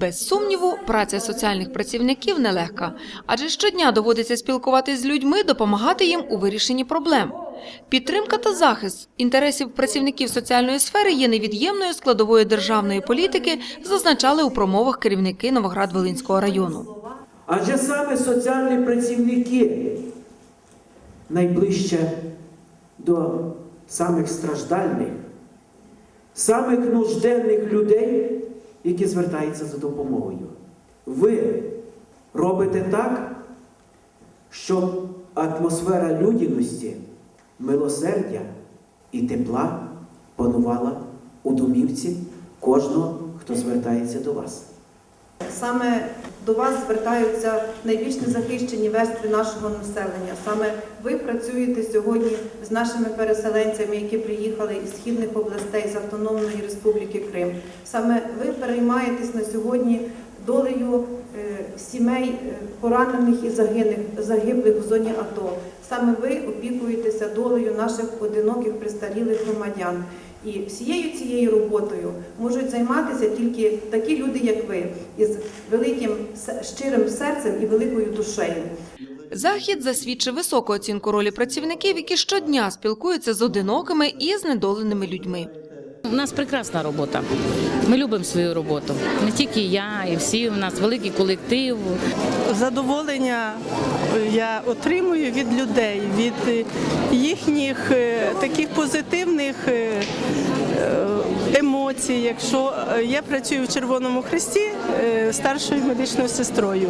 Без сумніву, праця соціальних працівників нелегка, адже щодня доводиться спілкуватися з людьми, допомагати їм у вирішенні проблем. Підтримка та захист інтересів працівників соціальної сфери є невід'ємною складовою державної політики, зазначали у промовах керівники Новоград-Волинського району. Адже саме соціальні працівники найближче до самих страждальних, самих нужденних людей, які звертаються за допомогою. Ви робите так, щоб атмосфера людяності, милосердя і тепла панувала у домівці кожного, хто звертається до вас. Саме до вас звертаються найбільш незахищені верстви нашого населення. Саме ви працюєте сьогодні з нашими переселенцями, які приїхали із східних областей з Автономної Республіки Крим. Саме ви переймаєтесь на сьогодні долею е, сімей е, поранених і загиблих, в зоні АТО. Саме ви опікуєтеся долею наших одиноких пристарілих громадян. І всією цією роботою можуть займатися тільки такі люди, як ви, із великим щирим серцем і великою душею. Захід засвідчив високу оцінку ролі працівників, які щодня спілкуються з одинокими і знедоленими людьми. У нас прекрасна робота. Ми любимо свою роботу. Не тільки я, і всі. У нас великий колектив. задоволення я отримую від людей, від е, їхніх е, таких позитивних е. Якщо е, я працюю в Червоному Хресті е, старшою медичною сестрою,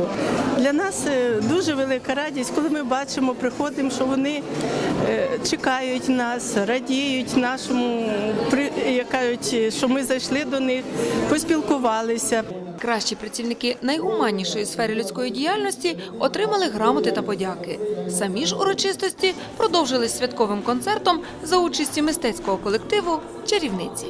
для нас е, дуже велика радість, коли ми бачимо, приходимо, що вони чекають нас, радіють нашому кажуть, що ми зайшли до них, поспілкувалися. Кращі працівники найгуманнішої сфери людської діяльності отримали грамоти та подяки. Самі ж урочистості продовжились святковим концертом за участі мистецького колективу Чарівниці.